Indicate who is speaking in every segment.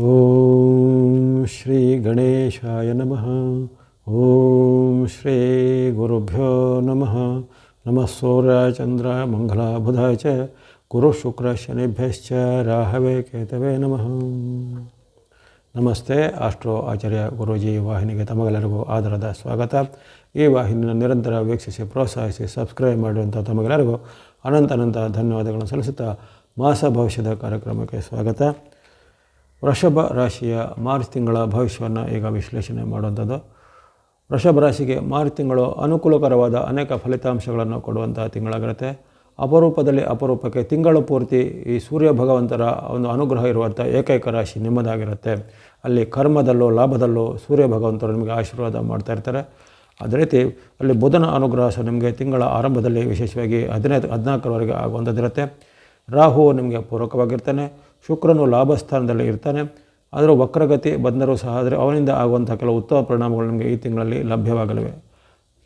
Speaker 1: ಓಂ ಶ್ರೀ ಗಣೇಶಾಯ ನಮಃ. ಓಂ ಶ್ರೀ ಗುರುಭ್ಯೋ ನಮಃ. ನಮಃ ಸೂರ್ಯಚಂದ್ರ ಮಂಗಲ ಬುಧ ಚ. ಗುರು ಶುಕ್ರ ಶನಿಭ್ಯಶ್ಚ ರಾಹವೇ ಕೇತವೇ ನಮಃ. ನಮಸ್ತೆ ಆಸ್ಟ್ರೋ ಆಚಾರ್ಯ ಗುರೂಜಿ ವಾಹಿನಿಗೆ ತಮಗೆಲ್ಲರಿಗೂ ಆಧಾರದ ಸ್ವಾಗತ. ಈ ವಾಹಿನಿಯನ್ನು ನಿರಂತರ ವೀಕ್ಷಿಸಿ ಪ್ರೋತ್ಸಾಹಿಸಿ ಸಬ್ಸ್ಕ್ರೈಬ್ ಮಾಡುವಂಥ ತಮಗೆಲ್ಲರಿಗೂ ಅನಂತ ಅನಂತ ಧನ್ಯವಾದಗಳನ್ನು ಸಲ್ಲಿಸುತ್ತಾ ಮಾಸ ಭವಿಷ್ಯದ ಕಾರ್ಯಕ್ರಮಕ್ಕೆ ಸ್ವಾಗತ. ವೃಷಭ ರಾಶಿಯ ಮಾರ್ಚ್ ತಿಂಗಳ ಭವಿಷ್ಯವನ್ನು ಈಗ ವಿಶ್ಲೇಷಣೆ ಮಾಡುವಂಥದ್ದು. ವೃಷಭ ರಾಶಿಗೆ ಮಾರ್ಚ್ ತಿಂಗಳು ಅನುಕೂಲಕರವಾದ ಅನೇಕ ಫಲಿತಾಂಶಗಳನ್ನು ಕೊಡುವಂತಹ ತಿಂಗಳಾಗಿರುತ್ತೆ. ಅಪರೂಪದಲ್ಲಿ ಅಪರೂಪಕ್ಕೆ ತಿಂಗಳು ಪೂರ್ತಿ ಈ ಸೂರ್ಯ ಭಗವಂತರ ಒಂದು ಅನುಗ್ರಹ ಇರುವಂಥ ಏಕೈಕ ರಾಶಿ ನಿಮ್ಮದಾಗಿರುತ್ತೆ. ಅಲ್ಲಿ ಕರ್ಮದಲ್ಲೂ ಲಾಭದಲ್ಲೂ ಸೂರ್ಯ ಭಗವಂತರು ನಿಮಗೆ ಆಶೀರ್ವಾದ ಮಾಡ್ತಾ ಇರ್ತಾರೆ. ಅದೇ ರೀತಿ ಅಲ್ಲಿ ಬುಧನ ಅನುಗ್ರಹ ಸಹ ನಿಮಗೆ ತಿಂಗಳ ಆರಂಭದಲ್ಲಿ ವಿಶೇಷವಾಗಿ ಹದಿನೈದು, ಹದಿನಾಲ್ಕರವರೆಗೆ ಆಗುವಂಥದ್ದಿರುತ್ತೆ. ರಾಹು ನಿಮಗೆ ಪೂರಕವಾಗಿರ್ತಾನೆ, ಶುಕ್ರನು ಲಾಭ ಸ್ಥಾನದಲ್ಲಿ ಇರ್ತಾನೆ ಅದರ ವಕ್ರಗತಿ ಬಂದರೂ ಸಹ ಆದರೆ ಅವನಿಂದ ಆಗುವಂಥ ಕೆಲವು ಉತ್ತಮ ಪರಿಣಾಮಗಳು ನಿಮಗೆ ಈ ತಿಂಗಳಲ್ಲಿ ಲಭ್ಯವಾಗಲಿವೆ.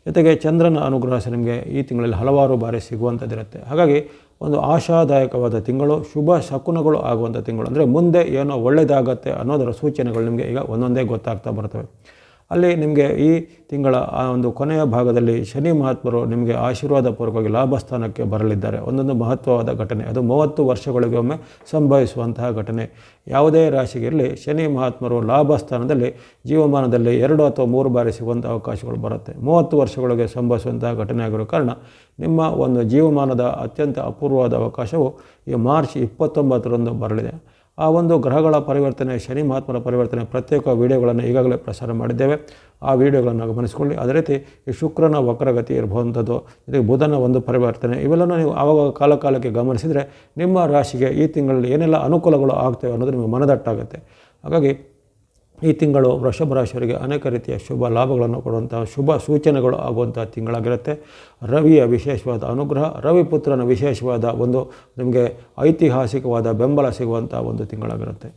Speaker 1: ಜೊತೆಗೆ ಚಂದ್ರನ ಅನುಗ್ರಹ ನಿಮಗೆ ಈ ತಿಂಗಳಲ್ಲಿ ಹಲವಾರು ಬಾರಿ ಸಿಗುವಂಥದ್ದಿರುತ್ತೆ. ಹಾಗಾಗಿ ಒಂದು ಆಶಾದಾಯಕವಾದ ತಿಂಗಳು, ಶುಭ ಶಕುನಗಳು ಆಗುವಂಥ ತಿಂಗಳು. ಅಂದರೆ ಮುಂದೆ ಏನೋ ಒಳ್ಳೆಯದಾಗತ್ತೆ ಅನ್ನೋದರ ಸೂಚನೆಗಳು ನಿಮಗೆ ಈಗ ಒಂದೊಂದೇ ಗೊತ್ತಾಗ್ತಾ ಬರ್ತವೆ. ಅಲ್ಲಿ ನಿಮಗೆ ಈ ತಿಂಗಳ ಆ ಒಂದು ಕೊನೆಯ ಭಾಗದಲ್ಲಿ ಶನಿ ಮಹಾತ್ಮರು ನಿಮಗೆ ಆಶೀರ್ವಾದ ಪೂರ್ವಕವಾಗಿ ಲಾಭ ಸ್ಥಾನಕ್ಕೆ ಬರಲಿದ್ದಾರೆ. ಒಂದೊಂದು ಮಹತ್ವವಾದ ಘಟನೆ. ಅದು ಮೂವತ್ತು ವರ್ಷಗಳಿಗೆ ಒಮ್ಮೆ ಸಂಭವಿಸುವಂತಹ ಘಟನೆ. ಯಾವುದೇ ರಾಶಿಗಿರಲಿ ಶನಿ ಮಹಾತ್ಮರು ಲಾಭಸ್ಥಾನದಲ್ಲಿ ಜೀವಮಾನದಲ್ಲಿ ಎರಡು ಅಥವಾ ಮೂರು ಬಾರಿ ಸಿಗುವಂಥ ಅವಕಾಶಗಳು ಬರುತ್ತೆ. ಮೂವತ್ತು ವರ್ಷಗಳಿಗೆ ಸಂಭವಿಸುವಂತಹ ಘಟನೆ ಆಗಿರೋ ಕಾರಣ ನಿಮ್ಮ ಒಂದು ಜೀವಮಾನದ ಅತ್ಯಂತ ಅಪೂರ್ವವಾದ ಅವಕಾಶವು ಈ ಮಾರ್ಚ್ ಇಪ್ಪತ್ತೊಂಬತ್ತರಂದು ಬರಲಿದೆ. ಆ ಒಂದು ಗ್ರಹಗಳ ಪರಿವರ್ತನೆ, ಶನಿ ಮಹಾತ್ಮರ ಪರಿವರ್ತನೆ ಪ್ರತ್ಯೇಕ ವಿಡಿಯೋಗಳನ್ನು ಈಗಾಗಲೇ ಪ್ರಸಾರ ಮಾಡಿದ್ದೇವೆ. ಆ ವಿಡಿಯೋಗಳನ್ನು ಗಮನಿಸಿಕೊಳ್ಳಿ. ಅದೇ ರೀತಿ ಈ ಶುಕ್ರನ ವಕ್ರಗತಿ ಇರಬಹುವಂಥದ್ದು ಜೊತೆಗೆ ಬುಧನ ಒಂದು ಪರಿವರ್ತನೆ. ಇವೆಲ್ಲನೂ ನೀವು ಆವಾಗ ಕಾಲ ಕಾಲಕ್ಕೆ ಗಮನಿಸಿದರೆ ನಿಮ್ಮ ರಾಶಿಗೆ ಈ ತಿಂಗಳಲ್ಲಿ ಏನೆಲ್ಲ ಅನುಕೂಲಗಳು ಆಗ್ತವೆ ಅನ್ನೋದು ನಿಮಗೆ ಮನದಟ್ಟಾಗುತ್ತೆ. ಹಾಗಾಗಿ ಈ ತಿಂಗಳು ವೃಷಭ ರಾಶಿಯವರಿಗೆ ಅನೇಕ ರೀತಿಯ ಶುಭ ಲಾಭಗಳನ್ನು ಕೊಡುವಂತಹ ಶುಭ ಸೂಚನೆಗಳು ಆಗುವಂತಹ ತಿಂಗಳಾಗಿರುತ್ತೆ. ರವಿಯ ವಿಶೇಷವಾದ ಅನುಗ್ರಹ ರವಿಪುತ್ರನ ವಿಶೇಷವಾದ ಒಂದು ನಿಮಗೆ ಐತಿಹಾಸಿಕವಾದ ಬೆಂಬಲ ಸಿಗುವಂಥ ಒಂದು ತಿಂಗಳಾಗಿರುತ್ತೆ.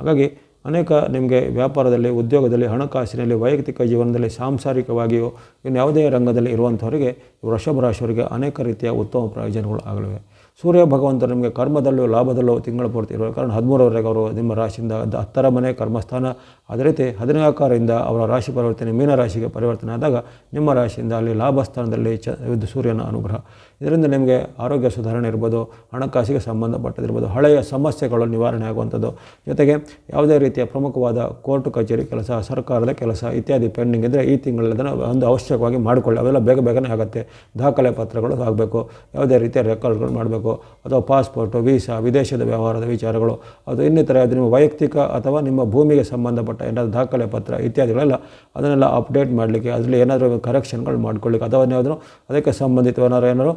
Speaker 1: ಹಾಗಾಗಿ ಅನೇಕ ನಿಮಗೆ ವ್ಯಾಪಾರದಲ್ಲಿ, ಉದ್ಯೋಗದಲ್ಲಿ, ಹಣಕಾಸಿನಲ್ಲಿ, ವೈಯಕ್ತಿಕ ಜೀವನದಲ್ಲಿ, ಸಾಂಸಾರಿಕವಾಗಿಯೂ ಇನ್ನು ಯಾವುದೇ ರಂಗದಲ್ಲಿ ಇರುವಂಥವರಿಗೆ ವೃಷಭ ರಾಶಿಯವರಿಗೆ ಅನೇಕ ರೀತಿಯ ಉತ್ತಮ ಪ್ರಯೋಜನಗಳು ಆಗಲಿವೆ. ಸೂರ್ಯ ಭಗವಂತರು ನಿಮಗೆ ಕರ್ಮದಲ್ಲೂ ಲಾಭದಲ್ಲೂ ತಿಂಗಳ ಪೂರ್ತಿ ಇರುವ ಕಾರಣ ಹದಿಮೂರವರೆಗೆ ಅವರು ನಿಮ್ಮ ರಾಶಿಯಿಂದ ಹತ್ತರ ಮನೆ ಕರ್ಮಸ್ಥಾನ. ಅದೇ ರೀತಿ ಹದಿನಾಲ್ಕರಿಂದ ಅವರ ರಾಶಿ ಪರಿವರ್ತನೆ ಮೀನ ರಾಶಿಗೆ ಪರಿವರ್ತನೆ ಆದಾಗ ನಿಮ್ಮ ರಾಶಿಯಿಂದ ಅಲ್ಲಿ ಲಾಭ ಸ್ಥಾನದಲ್ಲಿ ಚ ಸೂರ್ಯನ ಅನುಗ್ರಹ. ಇದರಿಂದ ನಿಮಗೆ ಆರೋಗ್ಯ ಸುಧಾರಣೆ ಇರ್ಬೋದು, ಹಣಕಾಸಿಗೆ ಸಂಬಂಧಪಟ್ಟದಿರ್ಬೋದು ಹಳೆಯ ಸಮಸ್ಯೆಗಳು ನಿವಾರಣೆ ಆಗುವಂಥದ್ದು. ಜೊತೆಗೆ ಯಾವುದೇ ರೀತಿಯ ಪ್ರಮುಖವಾದ ಕೋರ್ಟ್, ಕಚೇರಿ ಕೆಲಸ, ಸರ್ಕಾರದ ಕೆಲಸ ಇತ್ಯಾದಿ ಪೆಂಡಿಂಗ್ ಇದ್ದರೆ ಈ ತಿಂಗಳಲ್ಲಿ ಅದನ್ನು ಒಂದು ಅವಶ್ಯಕವಾಗಿ ಮಾಡಿಕೊಳ್ಳಿ. ಅವೆಲ್ಲ ಬೇಗ ಬೇಗನೆ ಆಗುತ್ತೆ. ದಾಖಲೆ ಪತ್ರಗಳು ಆಗಬೇಕು. ಯಾವುದೇ ರೀತಿಯ ರೆಕಾರ್ಡ್ಗಳು ಮಾಡಬೇಕು. ಅಥವಾ ಪಾಸ್ಪೋರ್ಟು, ವೀಸಾ, ವಿದೇಶದ ವ್ಯವಹಾರದ ವಿಚಾರಗಳು. ಅದು ಇನ್ನಿತರ ನಿಮ್ಮ ವೈಯಕ್ತಿಕ ಅಥವಾ ನಿಮ್ಮ ಭೂಮಿಗೆ ಸಂಬಂಧಪಟ್ಟ ಏನಾದರೂ ದಾಖಲೆ ಪತ್ರ ಇತ್ಯಾದಿಗಳೆಲ್ಲ ಅದನ್ನೆಲ್ಲ ಅಪ್ಡೇಟ್ ಮಾಡಲಿಕ್ಕೆ, ಅದರಲ್ಲಿ ಏನಾದರೂ ಕರೆಕ್ಷನ್ಗಳು ಮಾಡ್ಕೊಳ್ಳಿಕ್ಕೆ ಅಥವಾ ಏನಾದರೂ ಅದಕ್ಕೆ ಸಂಬಂಧಿತವನಾರು ಏನಾದ್ರು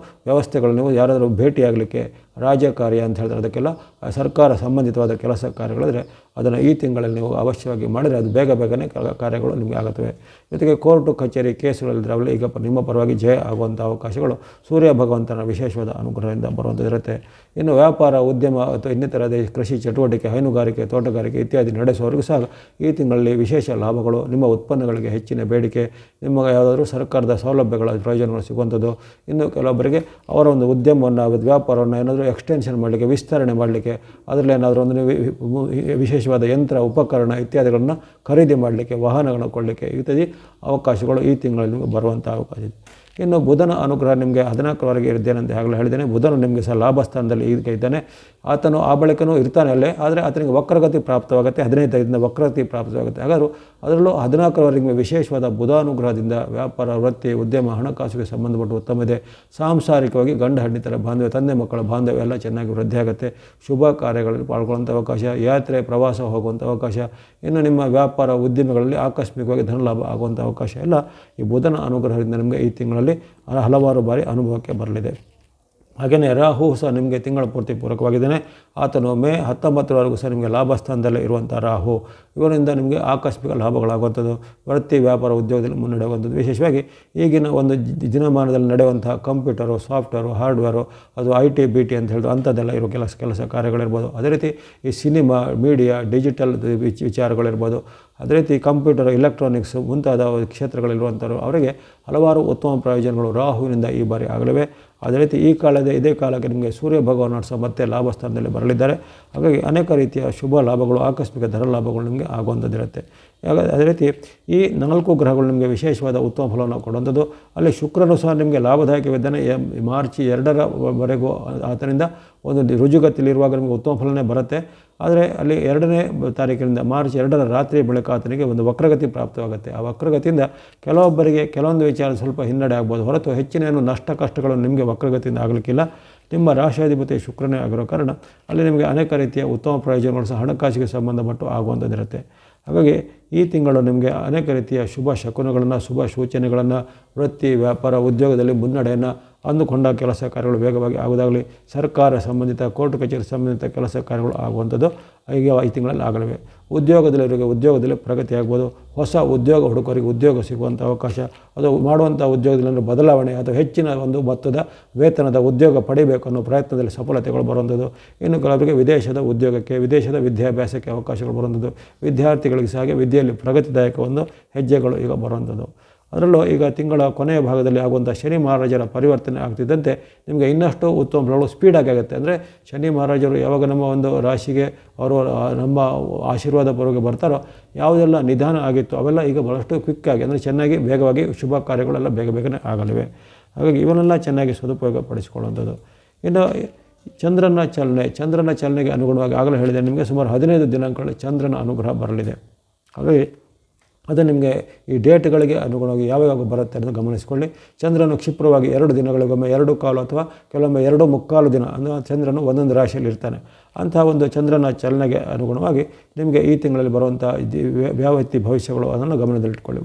Speaker 1: ನೀವು ಯಾರಾದರೂ ಭೇಟಿಯಾಗಲಿಕ್ಕೆ ರಾಜಕಾರ್ಯ ಅಂತ ಹೇಳಿದ್ರೆ ಅದಕ್ಕೆಲ್ಲ ಸರ್ಕಾರ ಸಂಬಂಧಿತವಾದ ಕೆಲಸ ಕಾರ್ಯಗಳಿದ್ರೆ ಅದನ್ನು ಈ ತಿಂಗಳಲ್ಲಿ ನೀವು ಅವಶ್ಯವಾಗಿ ಮಾಡಿದರೆ ಅದು ಬೇಗ ಬೇಗನೆ ಕಾರ್ಯಗಳು ನಿಮಗೆ ಆಗುತ್ತವೆ. ಜೊತೆಗೆ ಕೋರ್ಟು ಕಚೇರಿ ಕೇಸುಗಳಲ್ಲಿದ್ದರೆ ಈಗ ನಿಮ್ಮ ಪರವಾಗಿ ಜಯ ಆಗುವಂಥ ಅವಕಾಶಗಳು ಸೂರ್ಯ ಭಗವಂತನ ವಿಶೇಷವಾದ ಅನುಗ್ರಹದಿಂದ ಬರುವಂಥದ್ದಿರುತ್ತೆ ಇನ್ನು ವ್ಯಾಪಾರ, ಉದ್ಯಮ ಅಥವಾ ಇನ್ನಿತರದ ಕೃಷಿ ಚಟುವಟಿಕೆ, ಹೈನುಗಾರಿಕೆ, ತೋಟಗಾರಿಕೆ ಇತ್ಯಾದಿ ನಡೆಸುವವರಿಗೂ ಸಹ ಈ ತಿಂಗಳಲ್ಲಿ ವಿಶೇಷ ಲಾಭಗಳು, ನಿಮ್ಮ ಉತ್ಪನ್ನಗಳಿಗೆ ಹೆಚ್ಚಿನ ಬೇಡಿಕೆ ನಿಮಗೆ ಯಾವುದಾದ್ರೂ ಸರ್ಕಾರದ ಸೌಲಭ್ಯಗಳ ಪ್ರಯೋಜನಗಳು ಸಿಗುವಂಥದ್ದು. ಇನ್ನು ಕೆಲವೊಬ್ಬರಿಗೆ ಅವರ ಒಂದು ಉದ್ಯಮವನ್ನು, ವ್ಯಾಪಾರವನ್ನು ಏನಾದರೂ ಎಕ್ಸ್ಟೆನ್ಷನ್ ಮಾಡಲಿಕ್ಕೆ, ವಿಸ್ತರಣೆ ಮಾಡಲಿಕ್ಕೆ, ಅದರಲ್ಲಿ ಏನಾದರೂ ಒಂದು ವಿಶೇಷವಾದ ಯಂತ್ರ, ಉಪಕರಣ ಇತ್ಯಾದಿಗಳನ್ನು ಖರೀದಿ ಮಾಡಲಿಕ್ಕೆ, ವಾಹನಗಳನ್ನು ಕೊಡಲಿಕ್ಕೆ ಇತ್ಯಾದಿ ಅವಕಾಶಗಳು ಈ ತಿಂಗಳಲ್ಲಿ ಬರುವಂಥ ಅವಕಾಶ ಇದೆ. ಇನ್ನು ಬುಧನ ಅನುಗ್ರಹ ನಿಮಗೆ ಹದಿನಾಲ್ಕರವರೆಗೆ ಇದ್ದೇನೆ ಅಂತ ಆಗಲೇ ಹೇಳಿದ್ದೇನೆ. ಬುಧನು ನಿಮಗೆ ಸಹ ಲಾಭ ಸ್ಥಾನದಲ್ಲಿ ಇದ್ದಾನೆ ಆತನು ಆ ಬಳಿಕನೂ ಇರ್ತಾನೆ ಅಲ್ಲೇ, ಆದರೆ ಆತನಿಗೆ ವಕ್ರಗತಿ ಪ್ರಾಪ್ತವಾಗುತ್ತೆ, ಹದಿನೈದರಿಂದ ವಕ್ರಗತಿ ಪ್ರಾಪ್ತವಾಗುತ್ತೆ. ಹಾಗಾದ್ರು ಅದರಲ್ಲೂ ಹದಿನಾಲ್ಕರವರೆಗೆ ವಿಶೇಷವಾದ ಬುಧಾನುಗ್ರಹದಿಂದ ವ್ಯಾಪಾರ, ವೃತ್ತಿ, ಉದ್ಯಮ, ಹಣಕಾಸಿಗೆ ಸಂಬಂಧಪಟ್ಟು ಉತ್ತಮ ಇದೆ. ಸಾಂಸಾರಿಕವಾಗಿ ಗಂಡ ಹಣ್ಣಿತರ ಬಾಂಧವ್ಯ, ತಂದೆ ಮಕ್ಕಳ ಬಾಂಧವ್ಯ ಎಲ್ಲ ಚೆನ್ನಾಗಿ ವೃದ್ಧಿಯಾಗುತ್ತೆ ಶುಭ ಕಾರ್ಯಗಳಲ್ಲಿ ಪಾಲ್ಗೊಳ್ಳುವಂಥ ಅವಕಾಶ, ಯಾತ್ರೆ, ಪ್ರವಾಸ ಹೋಗುವಂಥ ಅವಕಾಶ, ಇನ್ನು ನಿಮ್ಮ ವ್ಯಾಪಾರ ಉದ್ಯಮಗಳಲ್ಲಿ ಆಕಸ್ಮಿಕವಾಗಿ ಧನಲಾಭ ಆಗುವಂಥ ಅವಕಾಶ ಎಲ್ಲ ಈ ಬುಧನ ಅನುಗ್ರಹದಿಂದ ನಿಮಗೆ ಈ ತಿಂಗಳಲ್ಲಿ ಹಲವಾರು ಬಾರಿ ಅನುಭವಕ್ಕೆ ಬರಲಿದೆ. ಹಾಗೆಯೇ ರಾಹು ಸಹ ನಿಮಗೆ ತಿಂಗಳ ಪೂರ್ತಿ ಪೂರಕವಾಗಿದ್ದಾನೆ. ಆತನು ಮೇ ಹತ್ತೊಂಬತ್ತರವರೆಗೂ ಸಹ ನಿಮಗೆ ಲಾಭ ಸ್ಥಾನದಲ್ಲೇ ಇರುವಂಥ ರಾಹು. ಇವರಿಂದ ನಿಮಗೆ ಆಕಸ್ಮಿಕ ಲಾಭಗಳಾಗುವಂಥದ್ದು ವೃತ್ತಿ ವ್ಯಾಪಾರ ಉದ್ಯೋಗದಲ್ಲಿ ಮುನ್ನಡೆಯುವಂಥದ್ದು. ವಿಶೇಷವಾಗಿ ಈಗಿನ ಒಂದು ದಿನಮಾನದಲ್ಲಿ ನಡೆಯುವಂಥ ಕಂಪ್ಯೂಟರು, ಸಾಫ್ಟ್ವೇರು, ಹಾರ್ಡ್ವೇರು, ಅದು ಐ ಟಿ, ಬಿ ಟಿ ಅಂತ ಹೇಳಿದ್ರು ಅಂಥದ್ದೆಲ್ಲ ಇರೋ ಕೆಲಸ ಕೆಲಸ ಕಾರ್ಯಗಳಿರ್ಬೋದು. ಅದೇ ರೀತಿ ಈ ಸಿನಿಮಾ, ಮೀಡಿಯಾ, ಡಿಜಿಟಲ್ ವಿಚಾರಗಳಿರ್ಬೋದು. ಅದೇ ರೀತಿ ಕಂಪ್ಯೂಟರ್ ಎಲೆಕ್ಟ್ರಾನಿಕ್ಸ್ ಮುಂತಾದ ಕ್ಷೇತ್ರಗಳಲ್ಲಿರುವಂಥವ್ರು, ಅವರಿಗೆ ಹಲವಾರು ಉತ್ತಮ ಪ್ರಯೋಜನಗಳು ರಾಹುವಿನಿಂದ ಈ ಬಾರಿ ಆಗಲಿವೆ. ಅದೇ ರೀತಿ ಈ ಕಾಲದ ಇದೇ ಕಾಲಕ್ಕೆ ನಿಮಗೆ ಸೂರ್ಯ ಭಗವಾನ್ ನಡೆಸ ಮತ್ತೆ ಲಾಭಸ್ಥಾನದಲ್ಲಿ ಬರಲಿದ್ದಾರೆ. ಹಾಗಾಗಿ ಅನೇಕ ರೀತಿಯ ಶುಭ ಲಾಭಗಳು, ಆಕಸ್ಮಿಕ ಧನ ಲಾಭಗಳು ನಿಮಗೆ ಆಗುವಂಥದ್ದಿರುತ್ತೆ. ಹಾಗಾಗಿ ಅದೇ ರೀತಿ ಈ ನಾಲ್ಕು ಗ್ರಹಗಳು ನಿಮಗೆ ವಿಶೇಷವಾದ ಉತ್ತಮ ಫಲವನ್ನು ಕೊಡುವಂಥದ್ದು. ಅಲ್ಲಿ ಶುಕ್ರನು ಸಹ ನಿಮಗೆ ಲಾಭದಾಯಕವಿದ್ದಾನೆ. ಮಾರ್ಚ್ ಎರಡರವರೆಗೂ ಆತನಿಂದ ಒಂದು ರುಜುಗತಿಯಲ್ಲಿರುವಾಗ ನಿಮಗೆ ಉತ್ತಮ ಫಲನೇ ಬರುತ್ತೆ. ಆದರೆ ಅಲ್ಲಿ ಎರಡನೇ ತಾರೀಕಿನಿಂದ ಮಾರ್ಚ್ ಎರಡರ ರಾತ್ರಿ ಬಳಿಕ ಆತನಿಗೆ ಒಂದು ವಕ್ರಗತಿ ಪ್ರಾಪ್ತವಾಗುತ್ತೆ. ಆ ವಕ್ರಗತಿಯಿಂದ ಕೆಲವೊಬ್ಬರಿಗೆ ಕೆಲವೊಂದು ವಿಚಾರ ಸ್ವಲ್ಪ ಹಿನ್ನಡೆ ಆಗ್ಬೋದು. ಹೊರತು ಹೆಚ್ಚಿನ ಏನು ನಷ್ಟ ಕಷ್ಟಗಳು ನಿಮಗೆ ವಕ್ರಗತಿಯಿಂದ ಆಗಲಿಕ್ಕಿಲ್ಲ. ನಿಮ್ಮ ರಾಷ್ಟ್ರಾಧಿಪತಿ ಶುಕ್ರನೇ ಆಗಿರೋ ಕಾರಣ ಅಲ್ಲಿ ನಿಮಗೆ ಅನೇಕ ರೀತಿಯ ಉತ್ತಮ ಪ್ರಯೋಜನಗಳು ಸಹ ಹಣಕಾಸಿಗೆ ಸಂಬಂಧಪಟ್ಟು ಆಗುವಂಥದ್ದಿರುತ್ತೆ. ಹಾಗಾಗಿ ಈ ತಿಂಗಳು ನಿಮಗೆ ಅನೇಕ ರೀತಿಯ ಶುಭ ಶಕುನಗಳನ್ನು, ಶುಭ ಸೂಚನೆಗಳನ್ನು ವೃತ್ತಿ, ವ್ಯಾಪಾರ, ಉದ್ಯೋಗದಲ್ಲಿ ಮುನ್ನಡೆಯನ್ನು ಅಂದುಕೊಂಡ ಕೆಲಸ ಕಾರ್ಯಗಳು ವೇಗವಾಗಿ ಆಗುವುದಾಗಲಿ, ಸರ್ಕಾರ ಸಂಬಂಧಿತ, ಕೋರ್ಟ್ ಕಚೇರಿ ಸಂಬಂಧಿತ ಕೆಲಸ ಕಾರ್ಯಗಳು ಆಗುವಂಥದ್ದು ಈಗ ಐದು ತಿಂಗಳಲ್ಲಿ ಆಗಲಿವೆ. ಉದ್ಯೋಗದಲ್ಲಿರೋರಿಗೆ ಉದ್ಯೋಗದಲ್ಲಿ ಪ್ರಗತಿ ಆಗ್ಬೋದು ಹೊಸ ಉದ್ಯೋಗ ಹುಡುಕರಿಗೆ ಉದ್ಯೋಗ ಸಿಗುವಂಥ ಅವಕಾಶ, ಅದು ಮಾಡುವಂಥ ಉದ್ಯೋಗದಲ್ಲಿ ಬದಲಾವಣೆ ಅಥವಾ ಹೆಚ್ಚಿನ ಒಂದು ಮೊತ್ತದ ವೇತನದ ಉದ್ಯೋಗ ಪಡಿಬೇಕು ಅನ್ನೋ ಪ್ರಯತ್ನದಲ್ಲಿ ಸಫಲತೆಗಳು ಬರುವಂಥದ್ದು. ಇನ್ನು ಕೆಲವರಿಗೆ ವಿದೇಶದ ಉದ್ಯೋಗಕ್ಕೆ, ವಿದೇಶದ ವಿದ್ಯಾಭ್ಯಾಸಕ್ಕೆ ಅವಕಾಶಗಳು ಬರುವಂಥದ್ದು. ವಿದ್ಯಾರ್ಥಿಗಳಿಗೆ ಸಹ ವಿದ್ಯೆಯಲ್ಲಿ ಪ್ರಗತಿದಾಯಕ ಒಂದು ಹೆಜ್ಜೆಗಳು ಈಗ ಬರುವಂಥದ್ದು. ಅದರಲ್ಲೂ ಈಗ ತಿಂಗಳ ಕೊನೆಯ ಭಾಗದಲ್ಲಿ ಆಗುವಂಥ ಶನಿ ಮಹಾರಾಜರ ಪರಿವರ್ತನೆ ಆಗ್ತಿದ್ದಂತೆ ನಿಮಗೆ ಇನ್ನಷ್ಟು ಉತ್ತಮ ಫಲಗಳು ಸ್ಪೀಡಾಗಿ ಆಗುತ್ತೆ. ಅಂದರೆ ಶನಿ ಮಹಾರಾಜರು ಯಾವಾಗ ನಮ್ಮ ಒಂದು ರಾಶಿಗೆ ಅವರು ನಮ್ಮ ಆಶೀರ್ವಾದ ಪರವಾಗಿ ಬರ್ತಾರೋ ಯಾವುದೆಲ್ಲ ನಿಧಾನ ಆಗಿತ್ತು ಅವೆಲ್ಲ ಈಗ ಭಾಳಷ್ಟು ಕ್ವಿಕ್ಕಾಗಿ ಅಂದರೆ ಚೆನ್ನಾಗಿ ವೇಗವಾಗಿ ಶುಭ ಕಾರ್ಯಗಳೆಲ್ಲ ಬೇಗ ಬೇಗನೆ ಆಗಲಿವೆ. ಹಾಗಾಗಿ ಇವನ್ನೆಲ್ಲ ಚೆನ್ನಾಗಿ ಸದುಪಯೋಗ ಪಡಿಸಿಕೊಳ್ಳುವಂಥದ್ದು. ಇನ್ನು ಚಂದ್ರನ ಚಲನೆ, ಚಂದ್ರನ ಚಲನೆಗೆ ಅನುಗುಣವಾಗಿ ಆಗಲೇ ಹೇಳಿದೆ, ನಿಮಗೆ ಸುಮಾರು ಹದಿನೈದು ದಿನಾಂಕಗಳಲ್ಲಿ ಚಂದ್ರನ ಅನುಗ್ರಹ ಬರಲಿದೆ. ಹಾಗಾಗಿ ಅದು ನಿಮಗೆ ಈ ಡೇಟ್ಗಳಿಗೆ ಅನುಗುಣವಾಗಿ ಯಾವಾಗ ಬರುತ್ತೆ ಅಂತ ಗಮನಿಸಿಕೊಳ್ಳಿ. ಚಂದ್ರನು ಕ್ಷಿಪ್ರವಾಗಿ ಎರಡು ದಿನಗಳಿಗೊಮ್ಮೆ ಎರಡು ಕಾಲು ಅಥವಾ ಕೆಲವೊಮ್ಮೆ ಎರಡು ಮುಕ್ಕಾಲು ದಿನ ಅಂದರೆ ಚಂದ್ರನು ಒಂದೊಂದು ರಾಶಿಯಲ್ಲಿ ಇರ್ತಾನೆ. ಅಂತಹ ಒಂದು ಚಂದ್ರನ ಚಲನೆಗೆ ಅನುಗುಣವಾಗಿ ನಿಮಗೆ ಈ ತಿಂಗಳಲ್ಲಿ ಬರುವಂಥ ವ್ಯಾವತ್ತಿ ಭವಿಷ್ಯಗಳು ಅದನ್ನು ಗಮನದಲ್ಲಿಟ್ಕೊಳ್ಳಿ